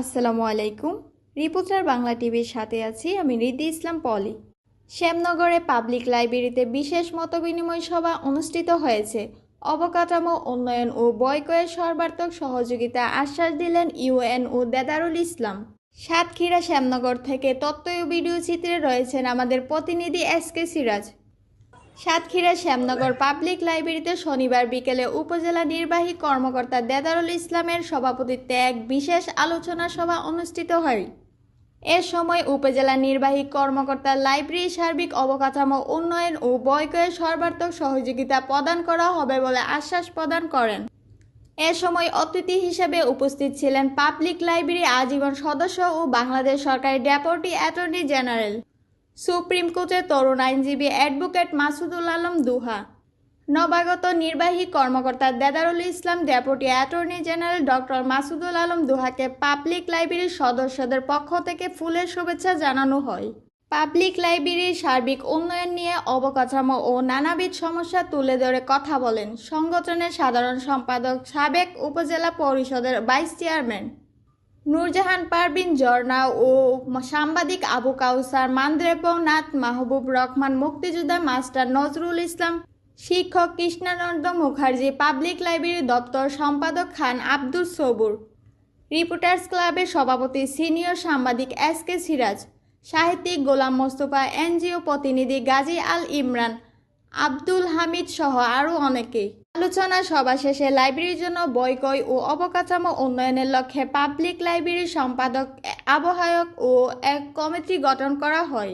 আসসালামু আলাইকুম। রিপোর্টার বাংলা টিভির সাথে আছি আমি রিদ্ধি ইসলাম পলি। শ্যামনগরে পাবলিক লাইব্রেরিতে বিশেষ মতবিনিময় সভা অনুষ্ঠিত হয়েছে। অবকাঠামো উন্নয়ন ও বয়কয়ের সর্বার্থক সহযোগিতা আশ্বাস দিলেন ইউএন ও দেদারুল ইসলাম। সাতক্ষীরা শ্যামনগর থেকে ও ভিডিও চিত্রে রয়েছেন আমাদের প্রতিনিধি S K Siraj. Satkhira Shyamnagar public লাইব্রেরিতে শনিবার বিকেলে উপজেলা নির্বাহী কর্মকর্তা দেদারুল ইসলামের সভাপতিত্বে এক বিশেষ আলোচনা সভা অনুষ্ঠিত হয়। এ সময় উপজেলা নির্বাহী কর্মকর্তা লাইব্রেরি সার্বিক অবকাঠামো উন্নয়ন ও বয়কয়ের সর্বাত্মক সহযোগিতা প্রদান করা হবে বলে আশ্বাস প্রদান করেন। এ সময় অতিথি হিসেবে উপস্থিত ছিলেন পাবলিক লাইব্রেরি আজীবন সদস্য ও বাংলাদেশ সরকারের ডেপুটি অ্যাটর্নি জেনারেল সুপ্রিম কোর্টের তরুণ আইনজীবী অ্যাডভোকেট মাসুদুল আলম দুহা। নবাগত নির্বাহী কর্মকর্তা Dedarul Islam deputy attorney general doctor Masudul Alam দুহাকে public লাইব্রেরির সদস্যদের পক্ষ থেকে ফুলের শুভেচ্ছা জানানো হয়। পাবলিক লাইব্রেরির সার্বিক উন্নয়ন নিয়ে অবকাঠামো ও নানাবিধ সমস্যা তুলে ধরে কথা বলেন সংগঠনের সাধারণ সম্পাদক সাবেক উপজেলা পরিষদের ভাইস চেয়ারম্যান। নূরজাহান পারবিন ঝর্ণা ও সাংবাদিক আবু কাউসার, মান্দ্রেপং নাথ মাহবুব রহমান, মুক্তিযোদ্ধা মাস্টার নজরুল ইসলাম, শিক্ষক কৃষ্ণানন্দ মুখার্জি, পাবলিক লাইব্রেরি দপ্তর সম্পাদক খান আব্দুল সবুর, রিপোর্টার্স ক্লাবের সভাপতি সিনিয়র সাংবাদিক এস কে সিরাজ, সাহিত্যিক গোলাম মোস্তফা, এনজিও প্রতিনিধি গাজী আল ইমরান আব্দুল হামিদ সহ আরও অনেকেই আলোচনা সভা শেষে লাইব্রেরির জন্য বৈকয় ও অবকাঠামো উন্নয়নের লক্ষ্যে পাবলিক লাইব্রেরির সম্পাদক, আবহায়ক ও এক কমিটি গঠন করা হয়।